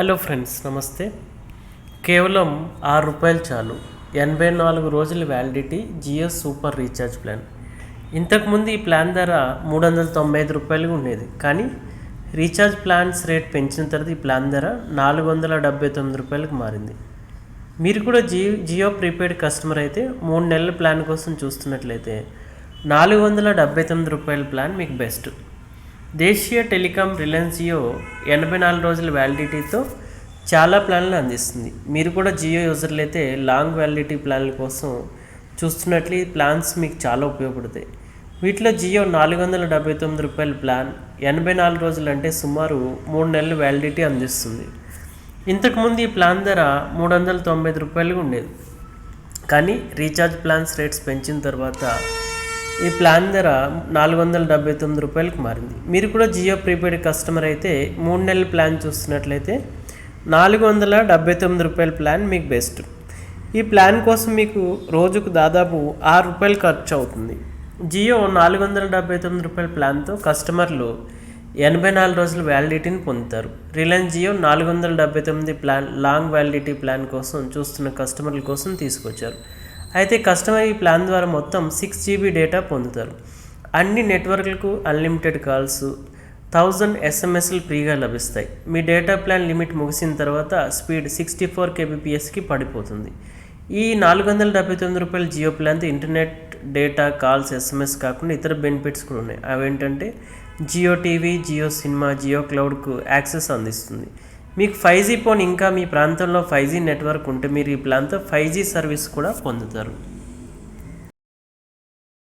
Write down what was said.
Hello friends నమస్తే. కేవలం ఆరు రూపాయలు చాలు. ఎనభై నాలుగు రోజుల validity Jio super recharge plan. ఇంతకుముందు ఈ ప్లాన్ ధర మూడు వందల తొంభై ఐదు రూపాయలుగా ఉండేది. కానీ రీఛార్జ్ ప్లాన్స్ రేట్ పెంచిన తర్వాత ఈ ప్లాన్ ధర నాలుగు వందల డెబ్బై తొమ్మిది రూపాయలకు మారింది. మీరు కూడా జియో జియో ప్రీపెయిడ్ కస్టమర్ అయితే మూడు నెలల ప్లాన్ కోసం చూస్తున్నట్లయితే నాలుగు వందల డెబ్బై తొమ్మిది రూపాయల ప్లాన్ మీకు బెస్ట్. దేశీయ టెలికాం రిలయన్స్ జియో ఎనభై నాలుగు రోజుల వ్యాలిడిటీతో చాలా ప్లాన్లు అందిస్తుంది. మీరు కూడా జియో యూజర్లు అయితే లాంగ్ వ్యాలిడిటీ ప్లాన్ల కోసం చూస్తున్నట్లు ఈ ప్లాన్స్ మీకు చాలా ఉపయోగపడతాయి. వీటిలో జియో నాలుగు వందల డెబ్బై తొమ్మిది రూపాయల ప్లాన్ ఎనభై నాలుగు రోజులు అంటే సుమారు మూడు నెలలు వ్యాలిడిటీ అందిస్తుంది. ఇంతకుముందు ఈ ప్లాన్ ధర మూడు వందల తొంభై ఐదు రూపాయలుగా ఉండేది. కానీ రీఛార్జ్ ప్లాన్స్ రేట్స్ పెంచిన తర్వాత ఈ ప్లాన్ ధర నాలుగు వందల డెబ్బై తొమ్మిది రూపాయలకు మారింది. మీరు కూడా జియో ప్రీపెయిడ్ కస్టమర్ అయితే మూడు నెలల ప్లాన్ చూస్తున్నట్లయితే నాలుగు వందల డెబ్బై తొమ్మిది రూపాయల ప్లాన్ మీకు బెస్ట్. ఈ ప్లాన్ కోసం మీకు రోజుకు దాదాపు ఆరు రూపాయలు ఖర్చు అవుతుంది. జియో నాలుగు వందల డెబ్బై తొమ్మిది రూపాయల ప్లాన్తో కస్టమర్లు ఎనభై నాలుగు రోజుల వ్యాలిడిటీని పొందుతారు. రిలయన్స్ జియో నాలుగు వందల డెబ్బై తొమ్మిది ప్లాన్ లాంగ్ వ్యాలిడిటీ ప్లాన్ కోసం చూస్తున్న కస్టమర్ల కోసం తీసుకొచ్చారు. అయితే కస్టమర్ ఈ ప్లాన్ ద్వారా మొత్తం సిక్స్ జీబీ డేటా పొందుతారు. అన్ని నెట్వర్క్లకు అన్లిమిటెడ్ కాల్స్ థౌజండ్ ఎస్ఎంఎస్లు ఫ్రీగా లభిస్తాయి. మీ డేటా ప్లాన్ లిమిట్ ముగిసిన తర్వాత స్పీడ్ సిక్స్టీ ఫోర్ కేబీపీఎస్కి పడిపోతుంది. ఈ నాలుగు వందల డెబ్బై తొమ్మిది రూపాయల జియో ప్లాన్తో ఇంటర్నెట్ డేటా కాల్స్ ఎస్ఎంఎస్ కాకుండా ఇతర బెనిఫిట్స్ కూడా ఉన్నాయి. అవేంటంటే జియో టీవీ జియో సినిమా జియో క్లౌడ్కు యాక్సెస్ అందిస్తుంది. మీకు ఫైవ్ జీ ఫోన్ ఇంకా మీ ప్రాంతంలో ఫైవ్ జీ నెట్వర్క్ ఉంటే మీరు ఈ ప్లాన్తో ఫైవ్ జీ సర్వీస్ కూడా పొందుతారు.